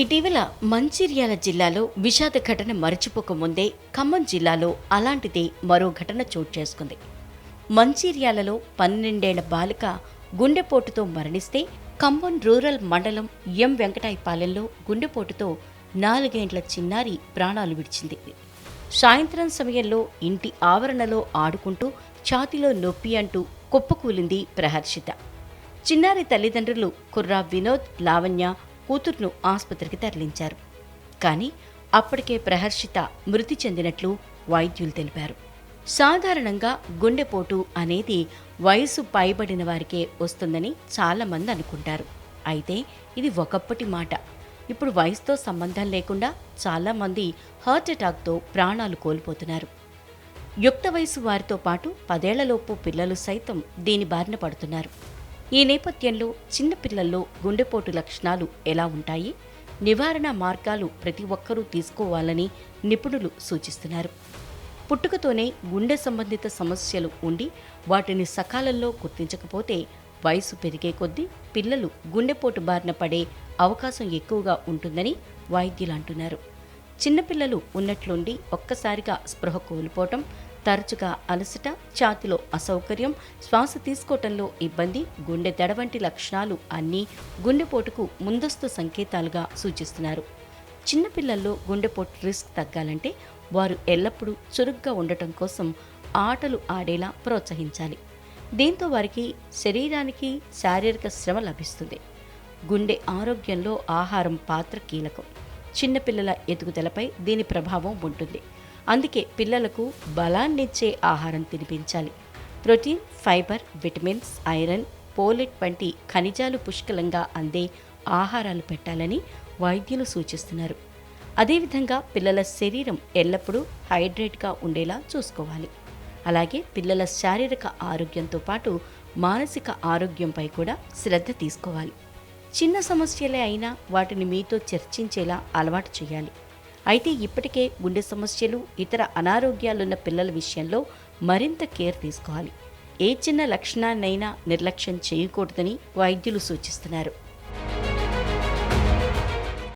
ఇటీవల మంచిర్యాల జిల్లాలో విషాద ఘటన మరచిపోకముందే ఖమ్మం జిల్లాలో అలాంటిదే మరో ఘటన చోటు చేసుకుంది. మంచిర్యాలలో పన్నెండేళ్ళ బాలిక గుండెపోటుతో మరణిస్తే ఖమ్మం రూరల్ మండలం ఎం వెంకటాయపాలెంలో గుండెపోటుతో నాలుగేండ్ల చిన్నారి ప్రాణాలు విడిచింది. సాయంత్రం సమయంలో ఇంటి ఆవరణలో ఆడుకుంటూ ఛాతిలో నొప్పి అంటూ కుప్పకూలింది ప్రహర్షిత. చిన్నారి తల్లిదండ్రులు కుర్రా వినోద్ లావణ్య కూతుర్ను ఆసుపత్రికి తరలించారు. కానీ అప్పటికే ప్రహర్షిత మృతి చెందినట్లు వైద్యులు తెలిపారు. సాధారణంగా గుండెపోటు అనేది వయసు పైబడిన వారికే వస్తుందని చాలామంది అనుకుంటారు. అయితే ఇది ఒకప్పటి మాట. ఇప్పుడు వయసుతో సంబంధం లేకుండా చాలామంది హార్ట్ అటాక్తో ప్రాణాలు కోల్పోతున్నారు. యుక్త వయసు వారితో పాటు పదేళ్ళలోపు పిల్లలు సైతం దీని బారిన పడుతున్నారు. ఈ నేపథ్యంలో చిన్నపిల్లల్లో గుండెపోటు లక్షణాలు ఎలా ఉంటాయి? నివారణ మార్గాలు ప్రతి ఒక్కరూ తీసుకోవాలని నిపుణులు సూచిస్తున్నారు. పుట్టుకతోనే గుండె సంబంధిత సమస్యలు ఉండి వాటిని సకాలంలో గుర్తించకపోతే వయసు పెరిగే కొద్దీ పిల్లలు గుండెపోటు బారిన పడే అవకాశం ఎక్కువగా ఉంటుందని వైద్యులు అంటున్నారు. చిన్నపిల్లలు ఉన్నట్లుండి ఒక్కసారిగా స్పృహ కోల్పోవటం తరచుగా అలసట ఛాతిలో అసౌకర్యం శ్వాస తీసుకోవటంలో ఇబ్బంది గుండె దడ వంటి లక్షణాలు అన్నీ గుండెపోటుకు ముందస్తు సంకేతాలుగా సూచిస్తున్నారు. చిన్నపిల్లల్లో గుండెపోటు రిస్క్ తగ్గాలంటే వారు ఎల్లప్పుడూ చురుగ్గా ఉండటం కోసం ఆటలు ఆడేలా ప్రోత్సహించాలి. దీంతో వారికి శరీరానికి శారీరక శ్రమ లభిస్తుంది. గుండె ఆరోగ్యంలో ఆహారం పాత్ర కీలకం. చిన్నపిల్లల ఎదుగుదలపై దీని ప్రభావం ఉంటుంది. అందుకే పిల్లలకు బలాన్నిచ్చే ఆహారం తినిపించాలి. Protein fibre vitamins iron folate వంటి ఖనిజాలు పుష్కలంగా అందే ఆహారాలు పెట్టాలని వైద్యులు సూచిస్తున్నారు. అదేవిధంగా పిల్లల శరీరం ఎల్లప్పుడూ హైడ్రేట్గా ఉండేలా చూసుకోవాలి. అలాగే పిల్లల శారీరక ఆరోగ్యంతో పాటు మానసిక ఆరోగ్యంపై కూడా శ్రద్ధ తీసుకోవాలి. చిన్న సమస్యలే అయినా వాటిని మీతో చర్చించేలా అలవాటు చేయాలి. అయితే ఇప్పటికే గుండె సమస్యలు ఇతర అనారోగ్యాలున్న పిల్లల విషయంలో మరింత కేర్ తీసుకోవాలి. ఏ చిన్న లక్షణాన్నైనా నిర్లక్ష్యం చేయకూడదని వైద్యులు సూచిస్తున్నారు.